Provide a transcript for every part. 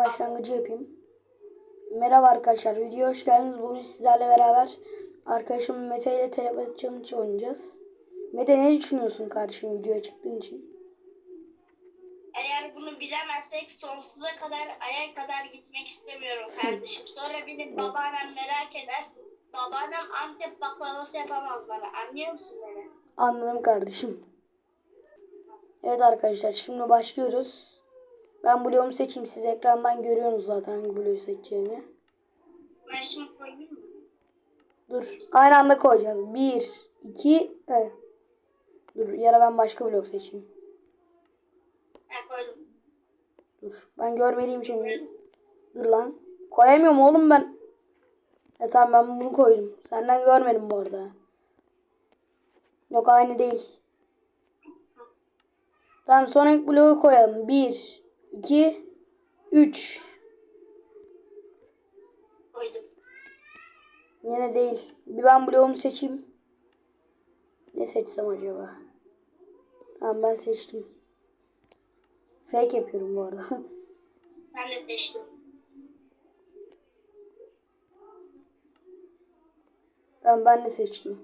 başlangıcı yapayım. Merhaba arkadaşlar. Videoya hoş geldiniz. Bugün sizlerle beraber arkadaşım Mete ile telepati challenge oynayacağız. Mete ne düşünüyorsun kardeşim videoya çıktığın için? Eğer bunu bilemezsek sonsuza kadar aya kadar gitmek istemiyorum kardeşim. Sonra benim babaannem merak eder. Babaannem Antep baklavası yapamaz bana. Anlıyor musun beni? Anladım kardeşim. Evet arkadaşlar şimdi başlıyoruz. Ben bloğumu seçeyim. Siz ekrandan görüyorsunuz zaten hangi bloğu seçeceğimi. Ben şimdi koyayım mı? Dur. Aynı anda koyacağız. Bir, iki, evet. Dur ya da ben başka blok seçeyim. Ben koydum. Dur. Ben görmeliyim şimdi. Dur lan. Koyamıyorum oğlum ben. E tamam ben bunu koydum. Senden görmedim bu arada. Yok aynı değil. Tamam sonraki bloğu koyalım. 1, 2, 3. Koydum. Yine değil. Bir ben bloğumu seçeyim. Ne seçsem acaba? Tamam ben seçtim. Fake yapıyorum bu arada. Ben de seçtim. Tamam ben de seçtim.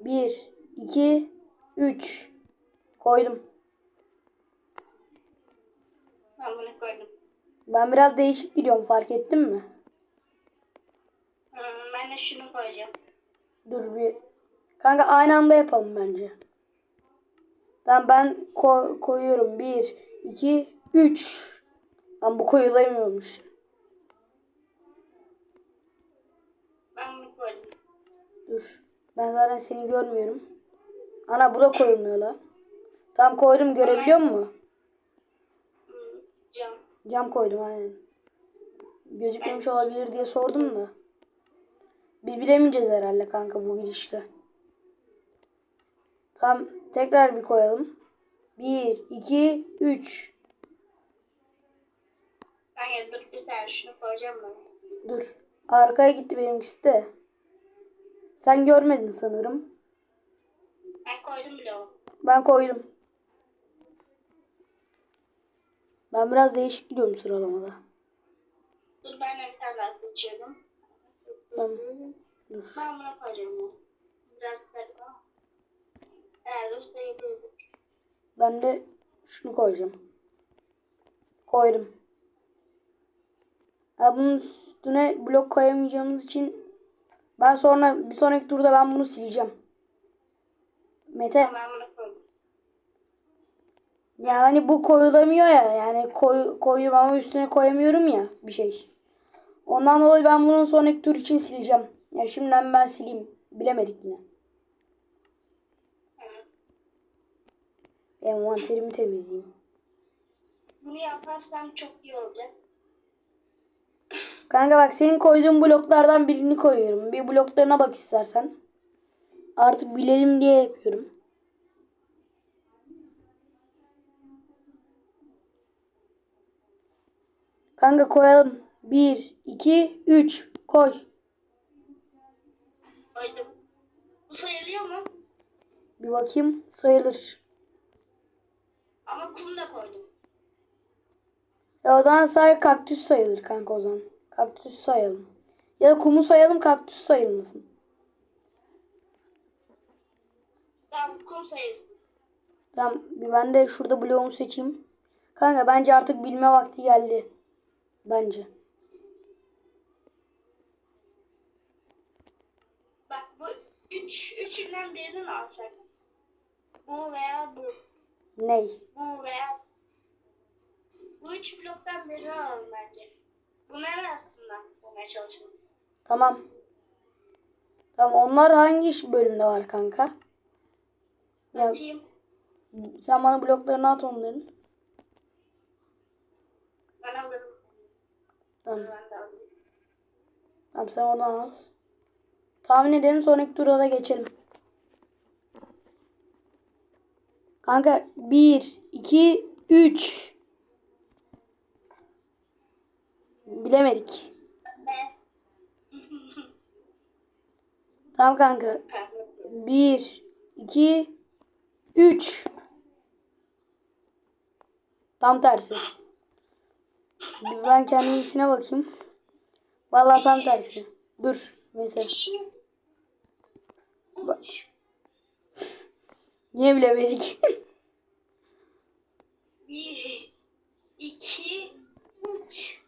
1, 2, 3. Koydum. Ben bunu koydum. Ben biraz değişik gidiyorum fark ettin mi? Hmm, ben de şunu koyacağım. Dur bir. Kanka aynı anda yapalım bence. Tamam ben ko- koyuyorum. 1, 2, 3. Lan bu koyulamıyormuş. Ben bunu koydum. Dur. Ben zaten seni görmüyorum. Ana bu da koyulmuyor la. Tamam koydum görebiliyor musun? Cam. Cam koydum aynen. Gözükmemiş olabilir diye sordum da. Biz bilemeyeceğiz herhalde kanka bu gidişle. Tamam tekrar bir koyalım. 1, 2, 3. Ben dur bir saniye şunu koyacağım ben. Dur. Arkaya gitti benimkisi de. Sen görmedin sanırım. Ben koydum bile o. Ben koydum. Ben biraz değişik gidiyorum sıralamada. Dur ben daha seçiyorum. Tamam. Dur. Ben bunu koyacağım ya. Biraz yapıyorduk. Ben de şunu koyacağım. Koydum. Ya bunun üstüne blok koyamayacağımız için ben sonra bir sonraki turda ben bunu sileceğim. Mete Ben koydum. Ya hani bu koyulamıyor ya yani koy, koyuyorum ama üstüne koyamıyorum ya bir şey. Ondan dolayı ben bunun sonraki tur için sileceğim. Ya şimdiden ben sileyim. Bilemedik yine. Envanterimi temizleyeyim. Bunu yaparsam çok iyi olacak. Kanka bak senin koyduğun bloklardan birini koyuyorum. Bir bloklarına bak istersen. Artık bilelim diye yapıyorum. Kanka koyalım. 1, 2, 3. Koy. Koydum. Bu sayılıyor mu? Bir bakayım. Sayılır. Ama kum da koydum. E o zaman sadece kaktüs sayılır kanka o zaman. Kaktüs sayalım. Ya da kumu sayalım kaktüs sayılmasın. Tamam kum sayılır. Tamam bir ben de şurada bloğumu seçeyim. Kanka bence artık bilme vakti geldi. Bence. Bak bu üç, üçünden birini mi alsak? Bu veya bu. Ney? Bu veya bu üç bloktan birini alalım bence. Bunları aslında bulmaya çalışalım. Tamam. Tamam onlar hangi bölümde var kanka? Ya, Atayım. sen bana bloklarını at onların. Ben alırım. Tamam. Tamam sen oradan al. Tahmin edelim sonraki tura da geçelim. Kanka 1, 2, 3. Bilemedik. Tamam kanka. 1, 2, 3. Tam tersi. Ben kendiminkisine bakayım. Vallahi tam tersi. Dur. Mesela. Üç, Yine bilemedik. bir, iki, üç.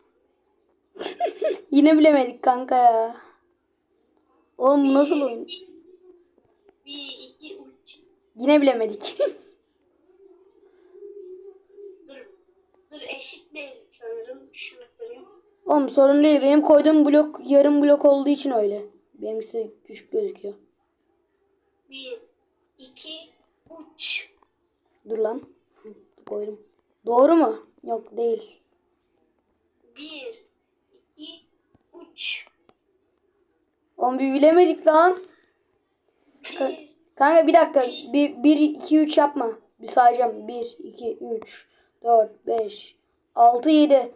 Yine bilemedik kanka ya. Oğlum nasıl oyun? Bir, iki, üç. Yine bilemedik. Dur, dur eşit değil sanırım. Şunu kırayım. Oğlum sorun değil. Benim koyduğum blok yarım blok olduğu için öyle. Benimkisi küçük gözüküyor. Bir, iki, üç. Dur lan. Koydum. Doğru mu? Yok değil. Bir, iki, üç. Oğlum bir bilemedik lan. Bir, Kanka bir dakika. Bir, bir iki, üç yapma. Bir sayacağım. Bir, iki, üç, dört, beş, altı, yedi.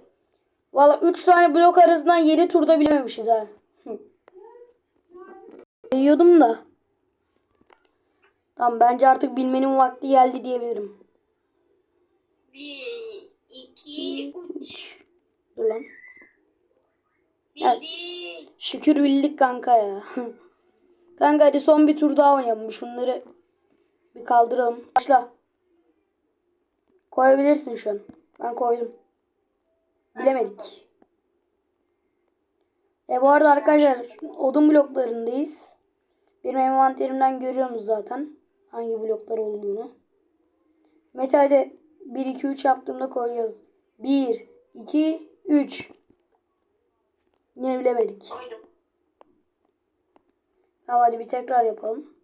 Valla üç tane blok arasından yedi turda bilememişiz ha. Hı. Sayıyordum da. Tamam bence artık bilmenin vakti geldi diyebilirim. bir, iki, üç. Üç. Dur lan. Evet. Şükür bildik kanka ya. kanka hadi son bir tur daha oynayalım. Şunları bir kaldıralım. Başla. Koyabilirsin şu an. Ben koydum. Bilemedik. E bu arada arkadaşlar odun bloklarındayız. Benim envanterimden görüyorsunuz zaten hangi bloklar olduğunu. Metalde 1 2 3 yaptığımda koyacağız. 1 2 3 Yine bilemedik. Koydum. Tamam hadi bir tekrar yapalım.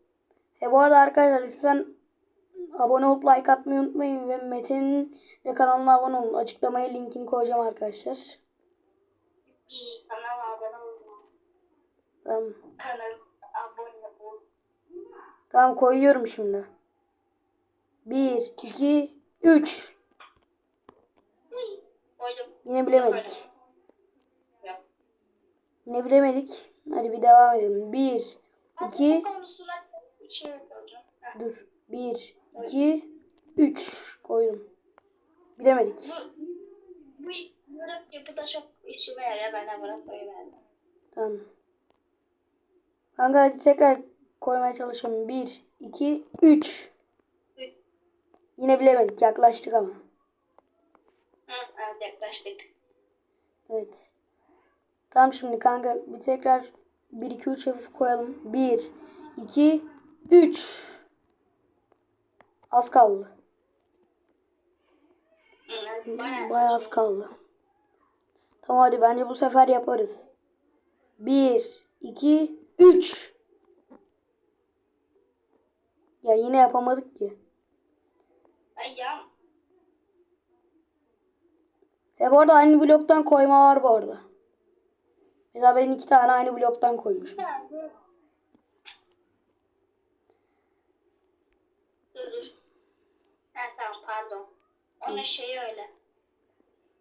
E bu arada arkadaşlar lütfen abone olup like atmayı unutmayın ve Mete'nin de kanalına abone olun. Açıklamaya linkini koyacağım arkadaşlar. Bir, kanala abone olma. Tamam. Kanal abone ol. Tamam koyuyorum şimdi. 1, 2, 3. Koydum. Yine bilemedik. Yine bilemedik. Hadi bir devam edelim. 1, Bu 2, konusuna bir şey dur. 1, 2, 3 koydum. Bilemedik. Bu, bu yorum yapıda çok işime yarıyor. Ben de koyuverdim. Tamam. Kanka hadi tekrar koymaya çalışalım. 1, 2, 3. Üç. Yine bilemedik. Yaklaştık ama. Hı, evet yaklaştık. Evet. Tamam şimdi kanka bir tekrar 1, 2, 3 yapıp koyalım. 1, 2, 3. Az kaldı. Bayağı. Az kaldı. Tamam hadi bence bu sefer yaparız. 1, 2, 3. Ya yine yapamadık ki. Ya. E bu arada aynı bloktan koyma var bu arada. Mesela ben iki tane aynı bloktan koymuşum. Dur dur. Ha tamam pardon. Onun şeyi öyle.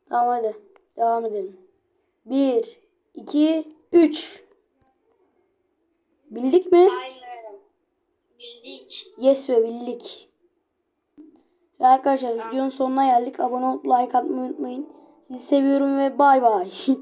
Tamam hadi. Devam edelim. 1, 2, 3. Bildik mi? Aynen. Bildik. Yes ve bildik. Ve arkadaşlar videonun sonuna geldik. Abone olup like atmayı unutmayın. Sizi seviyorum ve bay bay.